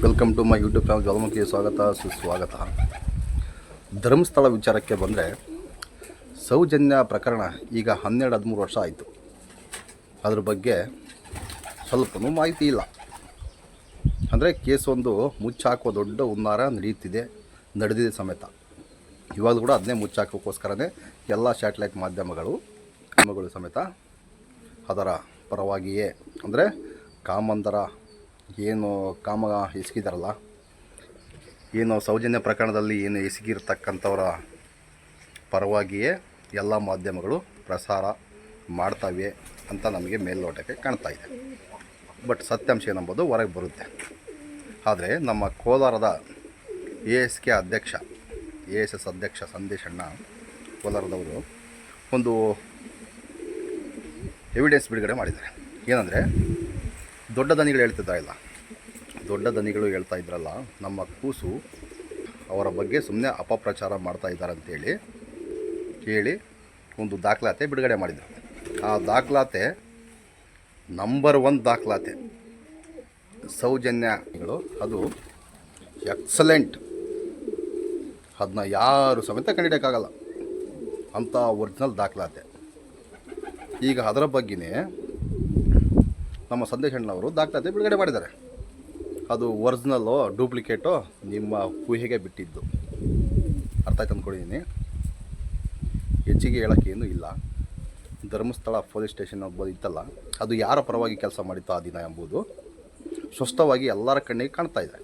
Welcome to my YouTube channel Jwalamukhi ಸ್ವಾಗತ ಸುಸ್ವಾಗತ ಧರ್ಮಸ್ಥಳ ವಿಚಾರಕ್ಕೆ ಬಂದರೆ ಸೌಜನ್ಯ ಪ್ರಕರಣ ಈಗ ಹನ್ನೆರಡು ಹದಿಮೂರು ವರ್ಷ ಆಯಿತು ಅದ್ರ ಬಗ್ಗೆ ಸ್ವಲ್ಪನೂ ಮಾಹಿತಿ ಇಲ್ಲ ಅಂದರೆ ಕೇಸ್ ಒಂದು ಮುಚ್ಚಾಕೋ ದೊಡ್ಡ ಹುನ್ನಾರ ನಡೆಯುತ್ತಿದೆ ನಡೆದಿದೆ ಸಮೇತ ಇವಾಗ ಕೂಡ ಅದನ್ನೇ ಮುಚ್ಚಾಕೋಕ್ಕೋಸ್ಕರನೇ ಎಲ್ಲ ಸ್ಯಾಟಲೈಟ್ ಮಾಧ್ಯಮಗಳು ಮಾಧ್ಯಮಗಳು ಸಮೇತ ಅದರ ಪರವಾಗಿಯೇ ಅಂದರೆ ಕಾಮಂದರ ಏನು ಕಾಮ ಎಸಗಿದಾರಲ್ಲ? ಏನು ಸೌಜನ್ಯ ಪ್ರಕರಣದಲ್ಲಿ ಏನು ಎಸಗಿರ್ತಕ್ಕಂಥವರ ಪರವಾಗಿಯೇ ಎಲ್ಲ ಮಾಧ್ಯಮಗಳು ಪ್ರಸಾರ ಮಾಡ್ತವೆ ಅಂತ ನಮಗೆ ಮೇಲ್ನೋಟಕ್ಕೆ ಕಾಣ್ತಾ ಇದೆ. ಬಟ್ ಸತ್ಯಾಂಶ ಏನಂಬೋದು ಹೊರಗೆ ಬರುತ್ತೆ. ಆದರೆ ನಮ್ಮ ಕೋಲಾರದ ಎ ಎಸ್ ಕೆ ಅಧ್ಯಕ್ಷ, ಎ ಎಸ್ ಎಸ್ ಅಧ್ಯಕ್ಷ ಸಂದೇಶಣ್ಣ ಕೋಲಾರದವರು ಒಂದು ಎವಿಡೆನ್ಸ್ ಬಿಡುಗಡೆ ಮಾಡಿದ್ದಾರೆ. ಏನಂದರೆ ದೊಡ್ಡ ದನಿಗಳು ಹೇಳ್ತಿದ್ದ ಇಲ್ಲ ದೊಡ್ಡ ದನಿಗಳು ಹೇಳ್ತಾ ಇದ್ರಲ್ಲ, ನಮ್ಮ ಕೂಸು ಅವರ ಬಗ್ಗೆ ಸುಮ್ಮನೆ ಅಪಪ್ರಚಾರ ಮಾಡ್ತಾ ಇದ್ದಾರೆ ಅಂತೇಳಿ ಹೇಳಿ ಒಂದು ದಾಖಲಾತಿ ಬಿಡುಗಡೆ ಮಾಡಿದರು. ಆ ದಾಖಲಾತಿ ನಂಬರ್ ಒನ್ ದಾಖಲಾತಿ. ಸೌಜನ್ಯಗಳು ಅದು ಎಕ್ಸಲೆಂಟ್. ಅದನ್ನ ಯಾರು ಸಮೇತ ಕಂಡಿಡಿಯೋಕ್ಕಾಗಲ್ಲ. ಅಂಥ ಒರಿಜಿನಲ್ ದಾಖಲಾತಿ. ಈಗ ಅದರ ಬಗ್ಗೆನೇ ನಮ್ಮ ಸಂದೇಶಣ್ಣವರು ದಾಖಲಾತಿ ಬಿಡುಗಡೆ ಮಾಡಿದ್ದಾರೆ. ಅದು ಒರಿಜಿನಲ್ಲು ಡೂಪ್ಲಿಕೇಟು ನಿಮ್ಮ ಊಹೆಗೆ ಬಿಟ್ಟಿದ್ದು. ಅರ್ಥ ಆಯ್ತು ಅಂದ್ಕೊಂಡಿದ್ದೀನಿ ಹೆಚ್ಚಿಗೆ ಹೇಳೋಕ್ಕೇನು ಇಲ್ಲ. ಧರ್ಮಸ್ಥಳ ಪೊಲೀಸ್ ಸ್ಟೇಷನ್ ಒಬ್ಬದು ಇತ್ತಲ್ಲ, ಅದು ಯಾರ ಪರವಾಗಿ ಕೆಲಸ ಮಾಡಿತ್ತು ಆ ದಿನ ಎಂಬುದು ಸ್ವಸ್ಥವಾಗಿ ಎಲ್ಲರ ಕಣ್ಣಿಗೆ ಕಾಣ್ತಾ ಇದೆ.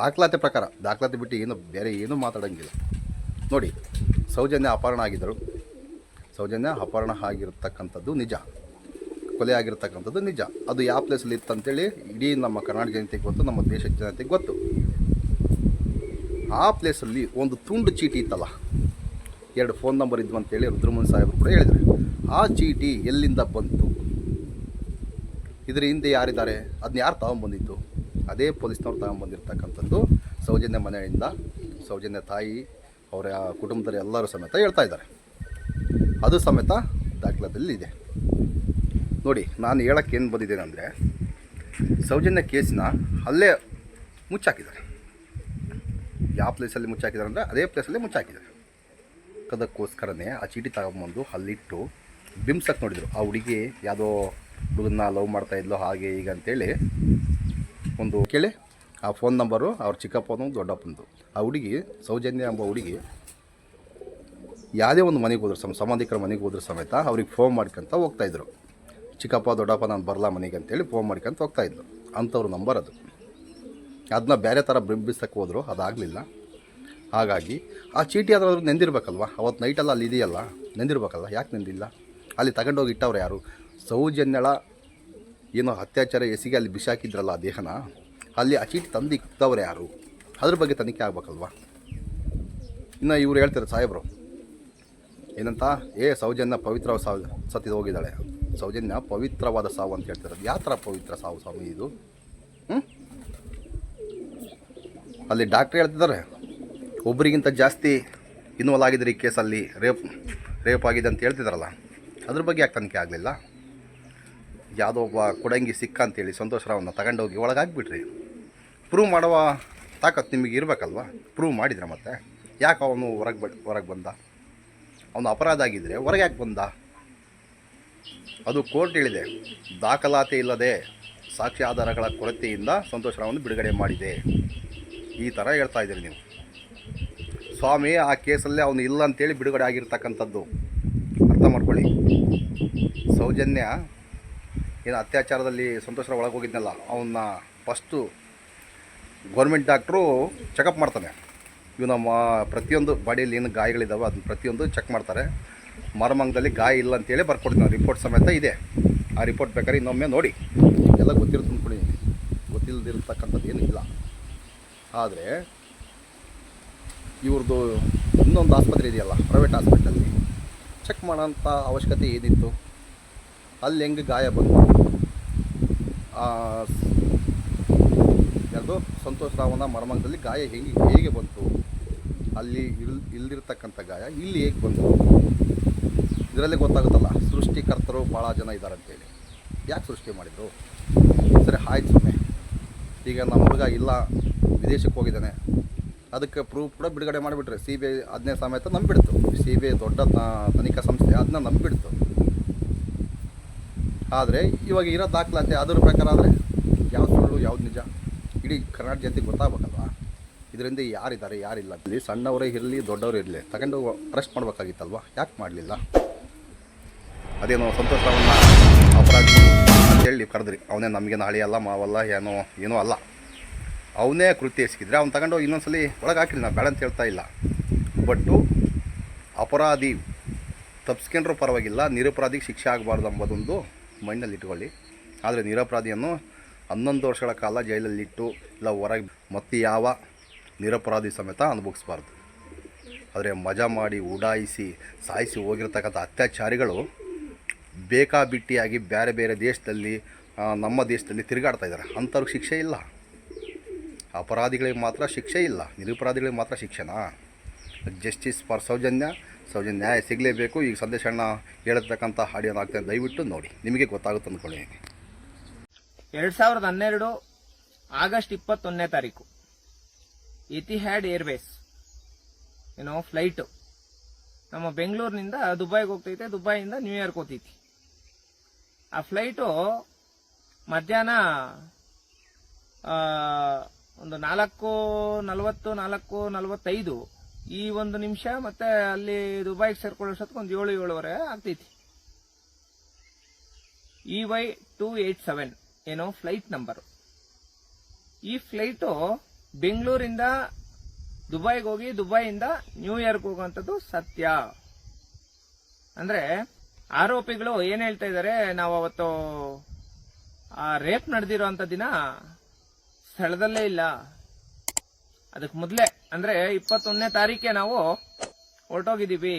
ದಾಖಲಾತಿ ಪ್ರಕಾರ, ದಾಖಲಾತಿ ಬಿಟ್ಟು ಏನು, ಬೇರೆ ಏನೂ ಮಾತಾಡೋಂಗಿಲ್ಲ. ನೋಡಿ, ಸೌಜನ್ಯ ಅಪಹರಣ ಆಗಿದ್ದರು. ಸೌಜನ್ಯ ಅಪಹರಣ ಆಗಿರತಕ್ಕಂಥದ್ದು ನಿಜ. ಕೊಲೆ ಆಗಿರ್ತಕ್ಕಂಥದ್ದು ನಿಜ. ಅದು ಯಾವ ಪ್ಲೇಸಲ್ಲಿ ಇತ್ತಂತೇಳಿ ಇಡೀ ನಮ್ಮ ಕರ್ನಾಟಕ ಜನತೆಗೆ ಗೊತ್ತು, ನಮ್ಮ ದೇಶದ ಜನತೆಗೆ ಗೊತ್ತು. ಆ ಪ್ಲೇಸಲ್ಲಿ ಒಂದು ತುಂಡು ಚೀಟಿ ಇತ್ತಲ್ಲ, ಎರಡು ಫೋನ್ ನಂಬರ್ ಇದ್ವು ಅಂತೇಳಿ ರುದ್ರಮನ್ ಸಾಹೇಬರು ಕೂಡ ಹೇಳಿದರು. ಆ ಚೀಟಿ ಎಲ್ಲಿಂದ ಬಂತು? ಇದರ ಹಿಂದೆ ಯಾರಿದ್ದಾರೆ? ಅದನ್ನ ಯಾರು ತಗೊಂಬಂದಿತ್ತು? ಅದೇ ಪೊಲೀಸ್ನವ್ರು ತಗೊಂಬಂದಿರ್ತಕ್ಕಂಥದ್ದು ಸೌಜನ್ಯ ಮನೆಯಿಂದ ಸೌಜನ್ಯ ತಾಯಿ, ಅವರ ಕುಟುಂಬದಲ್ಲಿ ಎಲ್ಲರೂ ಸಮೇತ ಹೇಳ್ತಾ ಇದ್ದಾರೆ. ಅದು ಸಮೇತ ದಾಖಲಾತಲ್ಲಿ ಇದೆ. ನೋಡಿ, ನಾನು ಹೇಳೋಕ್ಕೆ ಏನು ಬಂದಿದ್ದೇನೆ ಅಂದರೆ ಸೌಜನ್ಯ ಕೇಸನ್ನ ಅಲ್ಲೇ ಮುಚ್ಚಾಕಿದ್ದಾರೆ. ಯಾವ ಪ್ಲೇಸಲ್ಲಿ ಮುಚ್ಚಾಕಿದ್ದಾರೆ ಅಂದರೆ, ಅದೇ ಪ್ಲೇಸಲ್ಲಿ ಮುಚ್ಚಾಕಿದ್ದಾರೆ. ಅದಕ್ಕೋಸ್ಕರನೇ ಆ ಚೀಟಿ ತಗೊಂಬಂದು ಅಲ್ಲಿಟ್ಟು ಬಿಂಬ್ಸಕ್ಕೆ ನೋಡಿದರು. ಆ ಹುಡುಗಿ ಯಾವುದೋ ಹುಡುಗನ್ನ ಲವ್ ಮಾಡ್ತಾ ಇದ್ಲೋ, ಹಾಗೆ ಈಗ ಅಂತೇಳಿ ಒಂದು ಕೇಳಿ, ಆ ಫೋನ್ ನಂಬರು ಅವ್ರ ಚಿಕ್ಕಪ್ಪನೂ ದೊಡ್ಡಪ್ಪನದು. ಆ ಹುಡುಗಿ, ಸೌಜನ್ಯ ಎಂಬ ಹುಡುಗಿ ಯಾವುದೇ ಒಂದು ಮನೆಗೆ ಹೋದ್ರು ಸಮ, ಸಂಬಂಧಿಕರ ಮನೆಗೆ ಹೋದ್ರು ಸಮೇತ ಅವ್ರಿಗೆ ಫೋನ್ ಮಾಡ್ಕೊಂತ ಹೋಗ್ತಾಯಿದ್ರು ಚಿಕ್ಕಪ್ಪ, ದೊಡ್ಡಪ್ಪ ನಾನು ಬರಲ್ಲ ಮನೆಗೆ ಅಂತೇಳಿ ಫೋನ್ ಮಾಡ್ಕೊಂತ ಹೋಗ್ತಾಯಿದ್ಲು ಅಂಥವ್ರ ನಂಬರ್ ಅದು. ಅದನ್ನ ಬೇರೆ ಥರ ಬಿಂಬಿಸಕ್ಕೆ ಹೋದರು, ಅದಾಗಲಿಲ್ಲ. ಹಾಗಾಗಿ ಆ ಚೀಟಿ ಆದರೂ ನೆಂದಿರಬೇಕಲ್ವ? ಅವತ್ತು ನೈಟೆಲ್ಲ ಅಲ್ಲಿ ಇದೆಯಲ್ಲ? ನೆಂದಿರಬೇಕಲ್ಲ ಯಾಕೆ ನೆಂದಿಲ್ಲ? ಅಲ್ಲಿ ತಗೊಂಡೋಗಿ ಇಟ್ಟವ್ರು ಯಾರು? ಸೌಜನ್ಯಳ ಏನೋ ಅತ್ಯಾಚಾರ ಎಸಿಗೆ ಅಲ್ಲಿ ಬಿಸಾಕಿದ್ರಲ್ಲ ಆ ದೇಹನ? ಅಲ್ಲಿ ಆ ಚೀಟಿ ತಂದು ಇಟ್ಟವ್ರು ಯಾರು? ಅದ್ರ ಬಗ್ಗೆ ತನಿಖೆ ಆಗ್ಬೇಕಲ್ವ? ಇನ್ನು ಇವ್ರು ಹೇಳ್ತಾರೆ ಸಾಹೇಬ್ರು, ಏನಂತ? ಏ ಸೌಜನ್ಯ, ಪವಿತ್ರ ಸತ್ತಿದ ಹೋಗಿದ್ದಾಳೆ. ಸೌಜನ್ಯ ಪವಿತ್ರವಾದ ಸಾವು ಅಂತ ಹೇಳ್ತಾರೆ ಯಾವ ಪವಿತ್ರ ಸಾವು ಸ್ವಾಮಿ ಇದು? ಅಲ್ಲಿ ಡಾಕ್ಟ್ರ್ ಹೇಳ್ತಿದ್ದಾರೆ, ಒಬ್ಬರಿಗಿಂತ ಜಾಸ್ತಿ ಇನ್ವಾಲ್ವ್ ಆಗಿದ್ರೆ ಈ ಕೇಸಲ್ಲಿ ರೇಪ್ ರೇಪ್ ಆಗಿದೆ ಅಂತ ಹೇಳ್ತಿದ್ದಾರಲ್ಲ, ಅದ್ರ ಬಗ್ಗೆ ಯಾಕೆ ತನಿಖೆ ಆಗಲಿಲ್ಲ? ಯಾವುದೋ ಒಬ್ಬ ಕೊಡಂಗಿ ಸಿಕ್ಕ ಅಂತೇಳಿ ಸಂತೋಷ್ ರಾವ್ನ ತಗೊಂಡೋಗಿ ಒಳಗಾಗ್ಬಿಟ್ರಿ. ಪ್ರೂವ್ ಮಾಡುವ ತಾಕತ್ತು ನಿಮಗೆ ಇರಬೇಕಲ್ವ? ಪ್ರೂವ್ ಮಾಡಿದ್ರೆ ಮತ್ತೆ. ಯಾಕೆ ಅವನು ಹೊರಗೆ ಬ, ಹೊರಗೆ ಬಂದ? ಅವನು ಅಪರಾಧ ಆಗಿದ್ದರೆ ಹೊರಗೆ ಯಾಕೆ ಬಂದ? ಅದು ಕೋರ್ಟ್ ಹೇಳಿದೆ, ದಾಖಲಾತಿ ಇಲ್ಲದೆ ಸಾಕ್ಷಿ ಆಧಾರಗಳ ಕೊರತೆಯಿಂದ ಸಂತೋಷ್ ರಾವನ್ನು ಬಿಡುಗಡೆ ಮಾಡಿದೆ. ಈ ಥರ ಹೇಳ್ತಾ ಇದ್ದೀರಿ ನೀವು. ಸ್ವಾಮಿ, ಆ ಕೇಸಲ್ಲೇ ಅವನು ಇಲ್ಲ ಅಂತೇಳಿ ಬಿಡುಗಡೆ ಆಗಿರ್ತಕ್ಕಂಥದ್ದು. ಅರ್ಥ ಮಾಡ್ಕೊಳ್ಳಿ. ಸೌಜನ್ಯ ಏನು ಅತ್ಯಾಚಾರದಲ್ಲಿ ಸಂತೋಷರ ಒಳಗೆ ಹೋಗಿದ್ನಲ್ಲ ಅವನ್ನ ಫಸ್ಟು ಗೌರ್ಮೆಂಟ್ ಡಾಕ್ಟ್ರು ಚೆಕಪ್ ಮಾಡ್ತಾನೆ. ಇವು ನಮ್ಮ ಪ್ರತಿಯೊಂದು ಬಾಡಿಯಲ್ಲಿ ಏನು ಗಾಯಗಳಿದ್ದಾವೆ ಅದನ್ನ ಪ್ರತಿಯೊಂದು ಚೆಕ್ ಮಾಡ್ತಾರೆ. ಮರಮಂಗದಲ್ಲಿ ಗಾಯ ಇಲ್ಲ ಅಂತೇಳಿ ಬರ್ಕೊಡ್ತೀನಿ ರಿಪೋರ್ಟ್ ಸಮೇತ ಇದೆ. ಆ ರಿಪೋರ್ಟ್ ಬೇಕಾದ್ರೆ ಇನ್ನೊಮ್ಮೆ ನೋಡಿ. ಎಲ್ಲ ಗೊತ್ತಿರುತ್ತೆ ತುಂಬಿಕೊಡಿ ಗೊತ್ತಿಲ್ಲದಿರ್ತಕ್ಕಂಥದ್ದು ಏನೂ ಇಲ್ಲ. ಆದರೆ ಇವ್ರದ್ದು ಇನ್ನೊಂದು ಆಸ್ಪತ್ರೆ ಇದೆಯಲ್ಲ ಪ್ರೈವೇಟ್ ಹಾಸ್ಪಿಟಲ್ಲಿ ಚೆಕ್ ಮಾಡೋಂಥ ಅವಶ್ಯಕತೆ ಏನಿತ್ತು? ಅಲ್ಲಿ ಹೆಂಗೆ ಗಾಯ ಬಂತು? ಯಾರ್ದು? ಸಂತೋಷ್ ರಾವನ ಮರಮಂಗದಲ್ಲಿ ಗಾಯ ಹೆಂಗೆ, ಹೇಗೆ ಬಂತು? ಅಲ್ಲಿ ಇಲ್, ಇಲ್ದಿರ್ತಕ್ಕಂಥ ಗಾಯ ಇಲ್ಲಿ ಹೇಗೆ ಬಂತು? ಇದರಲ್ಲೇ ಗೊತ್ತಾಗುತ್ತಲ್ಲ, ಸೃಷ್ಟಿಕರ್ತರು ಭಾಳ ಜನ ಇದ್ದಾರೆ ಅಂತೇಳಿ ಯಾಕೆ ಸೃಷ್ಟಿ ಮಾಡಿದರು? ಸರಿ, ಆಯ್ತು ಸುಮ್ಮನೆ ಈಗ ನಮ್ಮ ಹುಡುಗ ಇಲ್ಲ, ವಿದೇಶಕ್ಕೆ ಹೋಗಿದ್ದಾನೆ. ಅದಕ್ಕೆ ಪ್ರೂಫ್ ಕೂಡ ಬಿಡುಗಡೆ ಮಾಡಿಬಿಟ್ರೆ. ಸಿ ಬಿ ಐ ಅದನ್ನೇ ಸಮೇತ ನಂಬಿಡ್ತು ಸಿ ಬಿ ಐ ದೊಡ್ಡ ತನಿಖಾ ಸಂಸ್ಥೆ ಅದನ್ನ ನಂಬಿಡ್ತು ಆದರೆ ಇವಾಗ ಇರೋ ದಾಖಲಾತಿ ಅದರ ಪ್ರಕಾರ ಆದರೆ ಯಾವ್ದು ಸುಳ್ಳು, ಯಾವ್ದು ನಿಜ? ಇಡೀ ಕರ್ನಾಟಕ ಜನತೆಗೆ ಗೊತ್ತಾಗಬೇಕಲ್ವಾ? ಇದರಿಂದ ಯಾರಿದ್ದಾರೆ, ಯಾರಿಲ್ಲ. ಇಲ್ಲಿ ಸಣ್ಣವರೇ ಇರಲಿ, ದೊಡ್ಡವರು ಇರಲಿ. ತಗೊಂಡು ಅರೆಸ್ಟ್ ಮಾಡಬೇಕಾಗಿತ್ತಲ್ವ? ಯಾಕೆ ಮಾಡಲಿಲ್ಲ? ಅದೇನೋ ಸಂತೋಷ್ ಅಪರಾಧಿ ಅಂತೇಳಿ ಕರೆದ್ರಿ. ಅವನೇ ನಮಗೇನು ಹಳಿ ಅಲ್ಲ, ಮಾವಲ್ಲ, ಏನೋ ಏನೋ ಅಲ್ಲ. ಅವನೇ ಕೃತಿ ಎಸಗಿದ್ರೆ ಅವ್ನು ತಗೊಂಡು ಇನ್ನೊಂದ್ಸಲಿ ಒಳಗೆ ಹಾಕಿರಿ ನಾವು ಬೇಡ ಅಂತ ಹೇಳ್ತಾ ಇಲ್ಲ. ಬಟ್ಟು ಅಪರಾಧಿ ತಪ್ಸ್ಕೊಂಡ್ರೂ ಪರವಾಗಿಲ್ಲ, ನಿರಪರಾಧಿಗೆ ಶಿಕ್ಷೆ ಆಗಬಾರ್ದು ಅಂಬೋದೊಂದು ಮೈಂಡಲ್ಲಿ ಇಟ್ಕೊಳ್ಳಿ. ಆದರೆ ನಿರಪರಾಧಿಯನ್ನು ಹನ್ನೊಂದು ವರ್ಷಗಳ ಕಾಲ ಜೈಲಲ್ಲಿಟ್ಟು, ಇಲ್ಲ ಹೊರಗೆ ಮತ್ತೆ ಯಾವ ನಿರಪರಾಧಿ ಸಮೇತ ಅನುಭವಿಸ್ಬಾರ್ದು. ಆದರೆ ಮಜಾ ಮಾಡಿ ಉಡಾಯಿಸಿ, ಸಾಯಿಸಿ ಹೋಗಿರ್ತಕ್ಕಂಥ ಅತ್ಯಾಚಾರಿಗಳು ಬೇಕಾಬಿಟ್ಟಿಯಾಗಿ ಬೇರೆ ಬೇರೆ ದೇಶದಲ್ಲಿ ನಮ್ಮ ದೇಶದಲ್ಲಿ ತಿರುಗಾಡ್ತಾ ಇದ್ದಾರೆ. ಅಂಥವ್ರಿಗೆ ಶಿಕ್ಷೆ ಇಲ್ಲ. ಅಪರಾಧಿಗಳಿಗೆ ಮಾತ್ರ ಶಿಕ್ಷೆ ಇಲ್ಲ. ನಿರಪರಾಧಿಗಳಿಗೆ ಮಾತ್ರ ಶಿಕ್ಷೆನಾ? ಜಸ್ಟಿಸ್ ಫಾರ್ ಸೌಜನ್ಯ ಸೌಜನ್ಯ ನ್ಯಾಯ ಸಿಗಲೇಬೇಕು. ಈಗ ಸಂದೇಶ ಅಣ್ಣ ಹೇಳಿರ್ತಕ್ಕಂಥ ಹಾಡಿಯನ್ನು ಆಗ್ತದೆ ದಯವಿಟ್ಟು ನೋಡಿ. ನಿಮಗೆ ಗೊತ್ತಾಗುತ್ತೆ ಅಂದ್ಕೊಂಡಿದ್ದೀನಿ ಎರಡು ಸಾವಿರದ ಹನ್ನೆರಡು ಆಗಸ್ಟ್ ಇಪ್ಪತ್ತೊಂದನೇ ತಾರೀಕು. ಇತಿಹ್ಯಾಡ್ ಏರ್ವೇಸ್ ಏನೋ ಫ್ಲೈಟ್ ನಮ್ಮ ಬೆಂಗಳೂರಿನಿಂದ ದುಬೈಗೆ ಹೋಗ್ತೈತೆ, ದುಬೈಯಿಂದ ನ್ಯೂಯಾರ್ಕ್ ಹೋಗ್ತೈತಿ. ಆ ಫ್ಲೈಟು ಮಧ್ಯಾಹ್ನ ಒಂದು ನಾಲ್ಕು ನಲವತ್ತು, ನಾಲ್ಕು ನಲವತ್ತೈದು ಈ ಒಂದು ನಿಮಿಷ ಮತ್ತೆ ಅಲ್ಲಿ ದುಬೈಗೆ ಸೇರ್ಕೊಳ್ಳೋಷ್ಟೊತ್ತಿಗೆ ಒಂದು ಏಳು, ಏಳುವರೆ ಆಗ್ತೈತಿ. E Y two eight seven ಏನೋ ಫ್ಲೈಟ್ ನಂಬರು ಈ ಫ್ಲೈಟು ಬೆಂಗಳೂರಿಂದ ದುಬೈಗೆ ಹೋಗಿ, ದುಬೈಯಿಂದ ನ್ಯೂಯಾರ್ಕ್ ಹೋಗುವಂಥದ್ದು ಸತ್ಯ. ಅಂದ್ರೆ ಆರೋಪಿಗಳು ಏನ್ ಹೇಳ್ತಾ ಇದ್ದಾರೆ, ನಾವು ಅವತ್ತು ಆ ರೇಪ್ ನಡೆದಿರೋಂಥ ದಿನ ಸ್ಥಳದಲ್ಲೇ ಇಲ್ಲ. ಅದಕ್ಕೆ ಮೊದಲೇ, ಅಂದ್ರೆ ಇಪ್ಪತ್ತೊಂದನೇ ತಾರೀಕೆ ನಾವು ಹೊರಟೋಗಿದ್ದೀವಿ.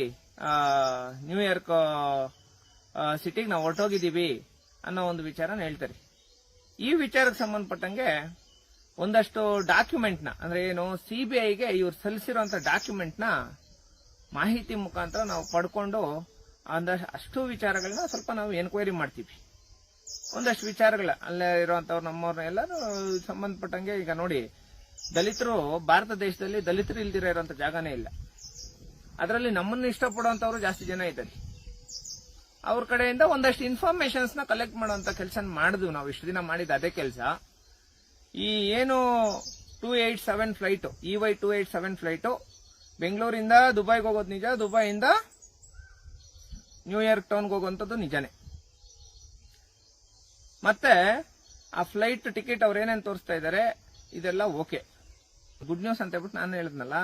ನ್ಯೂಯಾರ್ಕ್ ಸಿಟಿಗೆ ನಾವು ಹೊರಟೋಗಿದ್ದೀವಿ ಅನ್ನೋ ಒಂದು ವಿಚಾರನ ಹೇಳ್ತಾರೆ. ಈ ವಿಚಾರಕ್ಕೆ ಸಂಬಂಧಪಟ್ಟಂಗೆ ಒಂದಷ್ಟು ಡಾಕ್ಯುಮೆಂಟ್ನ, ಅಂದ್ರೆ ಏನು ಸಿ ಬಿ ಐಗೆ ಇವ್ರು ಸಲ್ಲಿಸಿರುವಂತ ಡಾಕ್ಯುಮೆಂಟ್ನ ಮಾಹಿತಿ ಮುಖಾಂತರ ನಾವು ಪಡ್ಕೊಂಡು ಒಂದಷ್ಟು ಅಷ್ಟು ವಿಚಾರಗಳನ್ನ ಸ್ವಲ್ಪ ನಾವು ಎನ್ಕ್ವೈರಿ ಮಾಡ್ತೀವಿ. ಒಂದಷ್ಟು ವಿಚಾರಗಳ, ಅಲ್ಲೇ ಇರುವಂತವ್ರು ನಮ್ಮವ್ರನ್ನ ಎಲ್ಲರೂ ಸಂಬಂಧಪಟ್ಟಂಗೆ ಈಗ ನೋಡಿ, ದಲಿತರು ಭಾರತ ದೇಶದಲ್ಲಿ ದಲಿತರು ಇಲ್ದಿರ ಇರುವಂತ ಜಾಗನೇ ಇಲ್ಲ. ಅದರಲ್ಲಿ ನಮ್ಮನ್ನು ಇಷ್ಟಪಡುವಂತವ್ರು ಜಾಸ್ತಿ ಜನ ಇದ್ದಾರೆ. ಅವ್ರ ಕಡೆಯಿಂದ ಒಂದಷ್ಟು ಇನ್ಫಾರ್ಮೇಶನ್ಸ್ನ ಕಲೆಕ್ಟ್ ಮಾಡುವಂತ ಕೆಲಸ ಮಾಡಿದ್ವಿ ನಾವು. ಇಷ್ಟು ದಿನ ಮಾಡಿದ ಅದೇ ಕೆಲಸ. ಈ ಏನು two eight seven flight E Y two eight seven flight ಬೆಂಗಳೂರಿಂದ ದುಬೈಗೆ ಹೋಗೋದು ನಿಜ, ದುಬೈಯಿಂದ ನ್ಯೂಯಾರ್ಕ್ ಟೌನ್ಗೆ ಹೋಗುವಂಥದ್ದು ನಿಜನೇ. ಮತ್ತೆ ಆ ಫ್ಲೈಟ್ ಟಿಕೆಟ್ ಅವ್ರು ಏನೇನು ತೋರಿಸ್ತಾ ಇದ್ದಾರೆ ಇದೆಲ್ಲ ಓಕೆ ಗುಡ್ ನ್ಯೂಸ್ ಅಂತ ಹೇಳ್ಬಿಟ್ಟು ನಾನು ಹೇಳಿದ್ನಲ್ಲ,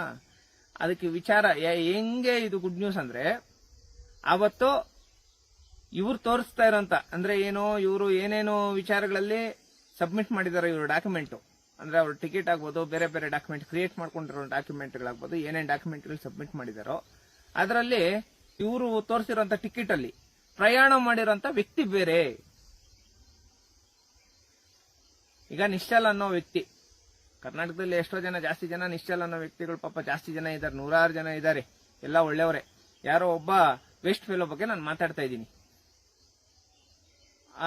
ಅದಕ್ಕೆ ವಿಚಾರ ಹೆಂಗೆ ಇದು ಗುಡ್ ನ್ಯೂಸ್ ಅಂದ್ರೆ, ಅವತ್ತು ಇವ್ರು ತೋರಿಸ್ತಾ ಇರೋಂತ ಅಂದ್ರೆ ಏನು, ಇವರು ಏನೇನು ವಿಚಾರಗಳಲ್ಲಿ ಸಬ್ಮಿಟ್ ಮಾಡಿದಾರೆ ಇವರು ಡಾಕ್ಯುಮೆಂಟ್ ಅಂದ್ರೆ ಅವ್ರ ಟಿಕೆಟ್ ಆಗ್ಬೋದು, ಬೇರೆ ಬೇರೆ ಡಾಕ್ಯುಮೆಂಟ್ ಕ್ರಿಯೇಟ್ ಮಾಡ್ಕೊಂಡಿರೋ ಡಾಕ್ಯುಮೆಂಟ್ಗಳಾಗ್ಬೋದು ಏನೇನು ಡಾಕ್ಯುಮೆಂಟ್ಗಳು ಸಬ್ಮಿಟ್ ಮಾಡಿದಾರೋ, ಅದರಲ್ಲಿ ಇವರು ತೋರಿಸಿರುವಂತ ಟಿಕೆಟ್ ಅಲ್ಲಿ ಪ್ರಯಾಣ ಮಾಡಿರೋಂತ ವ್ಯಕ್ತಿ ಬೇರೆ. ಈಗ ನಿಶ್ಚಲ್ ಅನ್ನೋ ವ್ಯಕ್ತಿ. ಕರ್ನಾಟಕದಲ್ಲಿ ಎಷ್ಟೋ ಜನ, ಜಾಸ್ತಿ ಜನ ನಿಶ್ಚಲ್ ಅನ್ನೋ ವ್ಯಕ್ತಿಗಳು ಪಾಪ ಜಾಸ್ತಿ ಜನ ಇದ್ದಾರೆ, ನೂರಾರು ಜನ ಇದ್ದಾರೆ, ಎಲ್ಲ ಒಳ್ಳೆಯವರೇ. ಯಾರೋ ಒಬ್ಬ ವೆಸ್ಟ್ ಫೆಲೋ ಬಗ್ಗೆ ನಾನು ಮಾತಾಡ್ತಾ ಇದ್ದೀನಿ.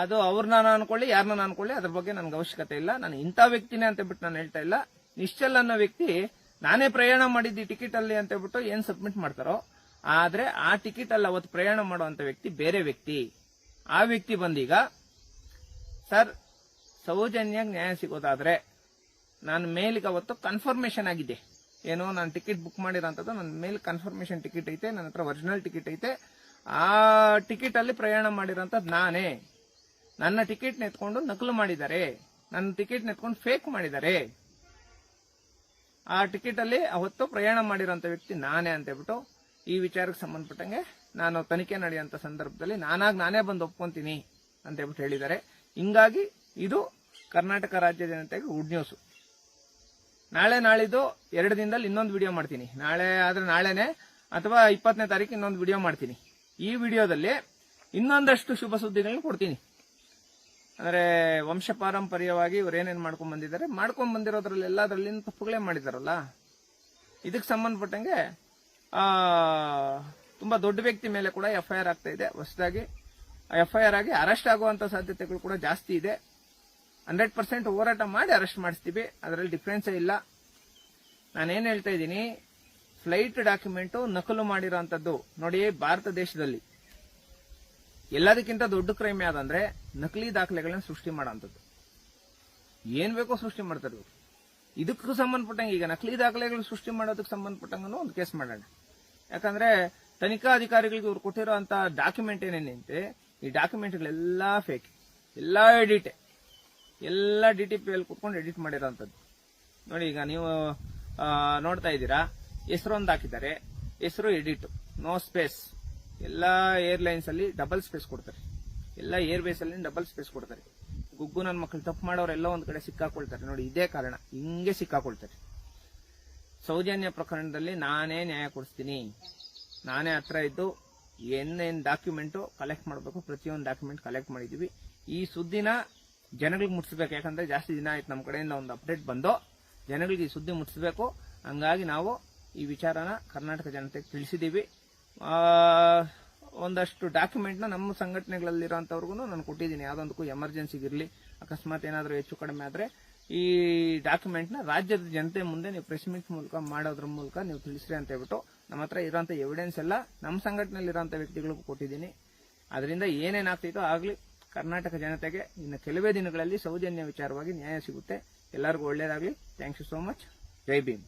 ಅದು ಅವ್ರನ್ನ ನಾನು ಅನ್ಕೊಳ್ಳಿ ಯಾರನ್ನ ಅನ್ಕೊಳ್ಳಿ, ಅದ್ರ ಬಗ್ಗೆ ನನ್ಗೆ ಅವಶ್ಯಕತೆ ಇಲ್ಲ. ನಾನು ಇಂಥ ವ್ಯಕ್ತಿನೇ ಅಂತ ಬಿಟ್ಟು ನಾನು ಹೇಳ್ತಾ ಇಲ್ಲ. ನಿಶ್ಚಲ್ ಅನ್ನೋ ವ್ಯಕ್ತಿ ನಾನೇ ಪ್ರಯಾಣ ಮಾಡಿದ್ದು ಟಿಕೆಟ್ ಅಲ್ಲಿ ಅಂತ ಬಿಟ್ಟು ಏನ್ ಸಬ್ಮಿಟ್ ಮಾಡ್ತಾರೋ, ಆದ್ರೆ ಆ ಟಿಕೆಟ್ ಅಲ್ಲಿ ಅವತ್ತು ಪ್ರಯಾಣ ಮಾಡುವಂತ ವ್ಯಕ್ತಿ ಬೇರೆ ವ್ಯಕ್ತಿ. ಆ ವ್ಯಕ್ತಿ ಬಂದೀಗ, ಸರ್ ಸೌಜನ್ಯ ನ್ಯಾಯ ಸಿಗೋದಾದ್ರೆ ನಾನು ಮೇಲಿಗೆ ಅವತ್ತು ಕನ್ಫರ್ಮೇಶನ್ ಆಗಿದೆ. ಏನೋ ನಾನು ಟಿಕೆಟ್ ಬುಕ್ ಮಾಡಿರೋಂಥದ್ದು ನನ್ನ ಮೇಲೆ ಕನ್ಫರ್ಮೇಶನ್ ಟಿಕೆಟ್ ಐತೆ ನನ್ನ ಹತ್ರ ಒರಿಜಿನಲ್ ಟಿಕೆಟ್ ಐತೆ. ಆ ಟಿಕೆಟ್ ಅಲ್ಲಿ ಪ್ರಯಾಣ ಮಾಡಿರೋಂಥದ್ದು ನಾನೇ. ನನ್ನ ಟಿಕೆಟ್ ನೆತ್ಕೊಂಡು ನಕಲು ಮಾಡಿದ್ದಾರೆ. ನನ್ನ ಟಿಕೆಟ್ ನೆತ್ಕೊಂಡು ಫೇಕ್ ಮಾಡಿದ್ದಾರೆ. ಆ ಟಿಕೆಟ್ ಅಲ್ಲಿ ಅವತ್ತು ಪ್ರಯಾಣ ಮಾಡಿರೋಂಥ ವ್ಯಕ್ತಿ ನಾನೇ ಅಂತ ಹೇಳ್ಬಿಟ್ಟು ಈ ವಿಚಾರಕ್ಕೆ ಸಂಬಂಧಪಟ್ಟಂಗೆ ನಾನು ತನಿಖೆ ನಡೆಯುವಂತ ಸಂದರ್ಭದಲ್ಲಿ ನಾನಾಗಿ ನಾನೇ ಬಂದು ಒಪ್ಕೊಂತೀನಿ ಅಂತ ಹೇಳ್ಬಿಟ್ಟು ಹೇಳಿದ್ದಾರೆ. ಹಿಂಗಾಗಿ ಇದು ಕರ್ನಾಟಕ ರಾಜ್ಯ ಜನತೆಗೆ ಗುಡ್ ನ್ಯೂಸ್ ನಾಳೆ ನಾಳಿದ್ದು ಎರಡು ದಿನದಲ್ಲಿ ಇನ್ನೊಂದು ವಿಡಿಯೋ ಮಾಡ್ತೀನಿ. ನಾಳೆ ಆದ್ರೆ ನಾಳೆನೆ ಅಥವಾ ಇಪ್ಪತ್ತನೇ ತಾರೀಕು ಇನ್ನೊಂದು ವಿಡಿಯೋ ಮಾಡ್ತೀನಿ. ಈ ವಿಡಿಯೋದಲ್ಲಿ ಇನ್ನೊಂದಷ್ಟು ಶುಭ ಸುದ್ದಿಗಳನ್ನ ಕೊಡ್ತೀನಿ. ಅಂದ್ರೆ ವಂಶ ಪಾರಂಪರ್ಯವಾಗಿ ಇವ್ರು ಏನೇನ್ ಮಾಡ್ಕೊಂಡ್ ಬಂದಿದ್ದಾರೆ? ಮಾಡ್ಕೊಂಡ್ ಬಂದಿರೋದ್ರಲ್ಲಿ ಎಲ್ಲಾದ್ರಲ್ಲಿ ತಪ್ಪುಗಳೇ ಮಾಡಿದಾರಲ್ಲ? ಇದಕ್ಕೆ ಸಂಬಂಧಪಟ್ಟಂಗೆ, ಆ, ತುಂಬಾ ದೊಡ್ಡ ವ್ಯಕ್ತಿ ಮೇಲೆ ಕೂಡ ಎಫ್ ಐ ಆರ್ ಆಗ್ತಾ ಇದೆ. ಹೊಸದಾಗಿ ಎಫ್ ಐ ಆರ್ ಆಗಿ ಅರೆಸ್ಟ್ ಆಗುವಂತ ಸಾಧ್ಯತೆಗಳು ಕೂಡ ಜಾಸ್ತಿ ಇದೆ. ಹಂಡ್ರೆಡ್ ಪರ್ಸೆಂಟ್ ಹೋರಾಟ ಮಾಡಿ ಅರೆಸ್ಟ್ ಮಾಡಿಸ್ತೀವಿ. ಅದರಲ್ಲಿ ಡಿಫ್ರೆನ್ಸೇ ಇಲ್ಲ. ನಾನೇನ್ ಹೇಳ್ತಾ ಇದ್ದೀನಿ? ಫ್ಲೈಟ್ ಡಾಕ್ಯುಮೆಂಟ್ ನಕಲು ಮಾಡಿರೋ ನೋಡಿ ಭಾರತ ದೇಶದಲ್ಲಿ. ಎಲ್ಲದಕ್ಕಿಂತ ದೊಡ್ಡ ಕ್ರೈಮ್ ಯಾವ್ದಂದ್ರೆ ನಕಲಿ ದಾಖಲೆಗಳನ್ನ ಸೃಷ್ಟಿ ಮಾಡೋಂಥದ್ದು ಏನ್ ಬೇಕೋ ಸೃಷ್ಟಿ ಮಾಡ್ತಾರೆ ಇವರು. ಇದಕ್ಕೂ ಸಂಬಂಧಪಟ್ಟಂಗೆ ಈಗ ನಕಲಿ ದಾಖಲೆಗಳು ಸೃಷ್ಟಿ ಮಾಡೋದಕ್ಕೆ ಸಂಬಂಧಪಟ್ಟಂಗೂ ಒಂದು ಕೇಸ್ ಮಾಡೋಣ. ಯಾಕಂದ್ರೆ ತನಿಖಾ ಅಧಿಕಾರಿಗಳಿಗೆ ಇವ್ರು ಕೊಟ್ಟಿರೋ ಅಂತ ಡಾಕ್ಯುಮೆಂಟ್ ಏನೇನಿದೆ ಈ ಡಾಕ್ಯುಮೆಂಟ್ಗಳೆಲ್ಲ ಫೇಕ್ ಎಲ್ಲ ಎಡಿಟ್ ಎಲ್ಲ ಡಿ ಟಿ ಪಿ ಅಲ್ಲಿ ಕುತ್ಕೊಂಡು ಎಡಿಟ್ ಮಾಡಿರೋಂಥದ್ದು ನೋಡಿ ಈಗ ನೀವು ನೋಡ್ತಾ ಇದ್ದೀರಾ, ಹೆಸರು ಒಂದು ಹಾಕಿದ್ದಾರೆ, ಹೆಸರು ಎಡಿಟ್ ನೋ ಸ್ಪೇಸ್ ಎಲ್ಲ ಏರ್ಲೈನ್ಸ್ ಅಲ್ಲಿ ಡಬಲ್ ಸ್ಪೇಸ್ ಕೊಡ್ತಾರೆ. ಎಲ್ಲ ಏರ್ ಬೇಸ್ ಅಲ್ಲಿ ಡಬಲ್ ಸ್ಪೇಸ್ ಕೊಡ್ತಾರೆ. ಗುಗ್ಗು ನನ್ನ ಮಕ್ಕಳು ತಪ್ಪು ಮಾಡೋರೆಲ್ಲ ಒಂದ್ ಕಡೆ ಸಿಕ್ಕಾಕೊಳ್ತಾರೆ. ನೋಡಿ, ಇದೇ ಕಾರಣ. ಹಿಂಗೆ ಸಿಕ್ಕಾಕೊಳ್ತಾರೆ. ಸೌಜನ್ಯ ಪ್ರಕರಣದಲ್ಲಿ ನಾನೇ ನ್ಯಾಯ ಕೊಡಿಸ್ತೀನಿ. ನಾನೇ ಹತ್ರ ಇದ್ದು ಏನೇನ್ ಡಾಕ್ಯುಮೆಂಟ್ ಕಲೆಕ್ಟ್ ಮಾಡಬೇಕು, ಪ್ರತಿಯೊಂದು ಡಾಕ್ಯುಮೆಂಟ್ ಕಲೆಕ್ಟ್ ಮಾಡಿದೀವಿ. ಈ ಸುದ್ದಿನ ಜನಗಳಿಗೆ ಮುಟ್ಸ್ಬೇಕು ಯಾಕಂದ್ರೆ ಜಾಸ್ತಿ ದಿನ ಆಯ್ತು ನಮ್ಮ ಕಡೆಯಿಂದ ಒಂದು ಅಪ್ಡೇಟ್ ಬಂದು ಜನಗಳಿಗೆ ಈ ಸುದ್ದಿ ಮುಟ್ಸ್ಬೇಕು ಹಂಗಾಗಿ ನಾವು ಈ ವಿಚಾರನ ಕರ್ನಾಟಕ ಜನತೆಗೆ ತಿಳಿಸಿದೀವಿ. ಒಂದಷ್ಟು ಡಾಕ್ಯುಮೆಂಟ್ನ ನಮ್ಮ ಸಂಘಟನೆಗಳಲ್ಲಿರೋಂಥವ್ರಿಗೂ ನಾನು ಕೊಟ್ಟಿದ್ದೀನಿ. ಯಾವುದೊಂದಕ್ಕೂ ಎಮರ್ಜೆನ್ಸಿಗೆ ಇರಲಿ, ಅಕಸ್ಮಾತ್ ಏನಾದರೂ ಹೆಚ್ಚು ಕಡಿಮೆ ಆದರೆ ಈ ಡಾಕ್ಯುಮೆಂಟ್ನ ರಾಜ್ಯದ ಜನತೆ ಮುಂದೆ ನೀವು ಪ್ರೆಸ್ ಮೀಟ್ ಮೂಲಕ ಮಾಡೋದ್ರ ಮೂಲಕ ನೀವು ತಿಳಿಸ್ರಿ ಅಂತ ಹೇಳ್ಬಿಟ್ಟು ನಮ್ಮ ಹತ್ರ ಇರೋಂಥ ಎವಿಡೆನ್ಸ್ ಎಲ್ಲ ನಮ್ಮ ಸಂಘಟನೆಯಲ್ಲಿರೋಂಥ ವ್ಯಕ್ತಿಗಳಿಗೂ ಕೊಟ್ಟಿದ್ದೀನಿ. ಅದರಿಂದ ಏನೇನಾಗ್ತಿತ್ತೋ ಆಗಲಿ, ಕರ್ನಾಟಕ ಜನತೆಗೆ ಇನ್ನು ಕೆಲವೇ ದಿನಗಳಲ್ಲಿ ಸೌಜನ್ಯ ವಿಚಾರವಾಗಿ ನ್ಯಾಯ ಸಿಗುತ್ತೆ. ಎಲ್ಲರಿಗೂ ಒಳ್ಳೆಯದಾಗಲಿ thank you so much Jai Bhim.